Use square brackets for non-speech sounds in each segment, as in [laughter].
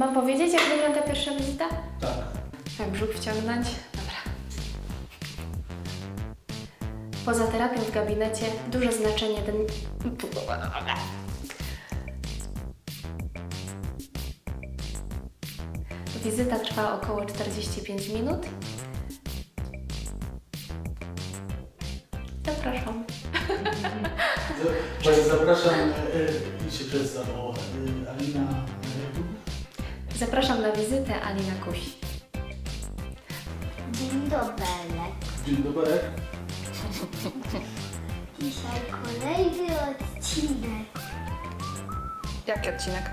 Mam powiedzieć, jak wygląda pierwsza wizyta? Tak. Tak, brzuch wciągnąć. Dobra. Poza terapią w gabinecie duże znaczenie ten... Wizyta trwa około 45 minut. Zapraszam. Za- Panie, zapraszam e, e, i się przedstaw. O, e, Alina Zapraszam na wizytę Alina Kuś. Dzień dobry. Dzień dobry. Dzisiaj kolejny odcinek. Jaki odcinek?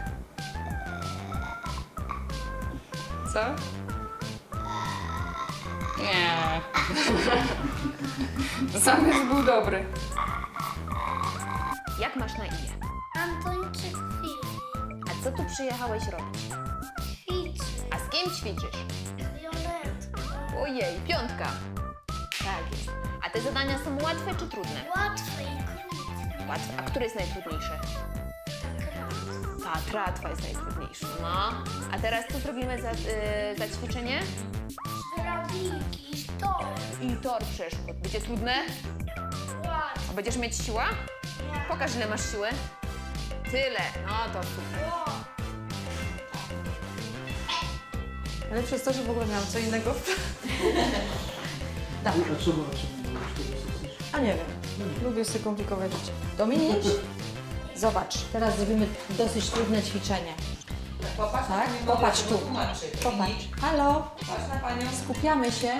Co? Nie. [laughs] Zamysł był dobry. Jak masz na imię? Antończyk Filip. A co tu przyjechałeś robić? A kim ćwiczysz? Violetką. Ojej, piątka. Tak jest. A te zadania są łatwe czy trudne? Łatwe i krótkie. Łatwe. A które jest najtrudniejsze? Ta tratwa jest najtrudniejsza. No. A teraz co zrobimy za, y, za ćwiczenie? Drabinki. I tor przeszkód. Będzie trudne? Łatwe. A będziesz mieć siłę? Pokaż ile masz siły. Tyle. No to super. Ale przez to, że w ogóle miałam co innego. [laughs] A czemu, a nie wiem. Lubię sobie komplikować życie. Dominik? Zobacz, teraz zrobimy dosyć trudne ćwiczenie. Popatrz, Tak? Popatrz tego tu. Popatrz. Halo? Patrz na panią. Skupiamy się.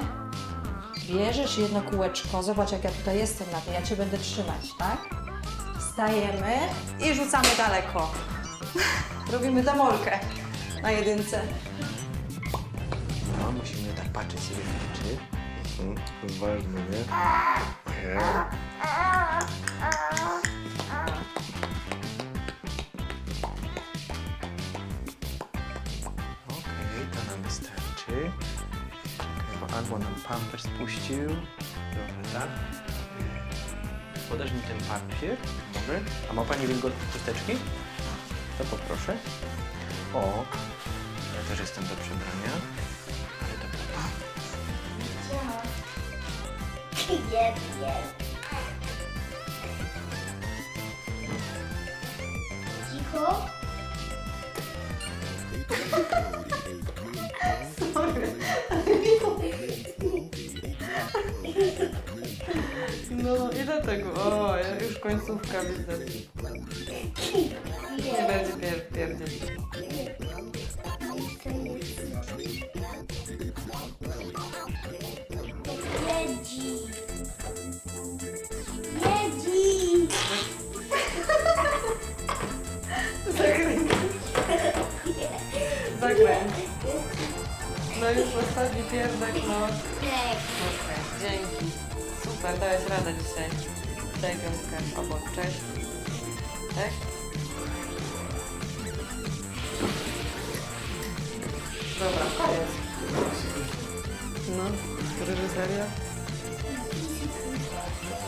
Bierzesz jedno kółeczko. Zobacz, jak ja tutaj jestem na tym. Ja Cię będę trzymać, tak? Wstajemy i rzucamy daleko. [laughs] Robimy demolkę na jedynce. Musimy tak patrzeć sobie w oczy. Mhm, ważne, nie? Okej, to nam wystarczy. Bo albo nam pampers spuścił. Dobra, tak. Podasz mi ten papier, może? A ma Pani wilgotne chusteczki? To poproszę. O, ja też jestem do przebrania. Nie wiem. Cicho. No i dlatego, o, już końcówka widzę. Nie będzie pier pierdzieć. Jedzi. Zakręć. No już ostatni pierdek, no. Okej, dzięki. Super, dałeś radę dzisiaj. Daj piątkę obok, cześć. Tak? Dobra, koniec. No, reżyseria?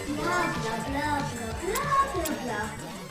Bla, bla, bla, bla, bla, bla, bla.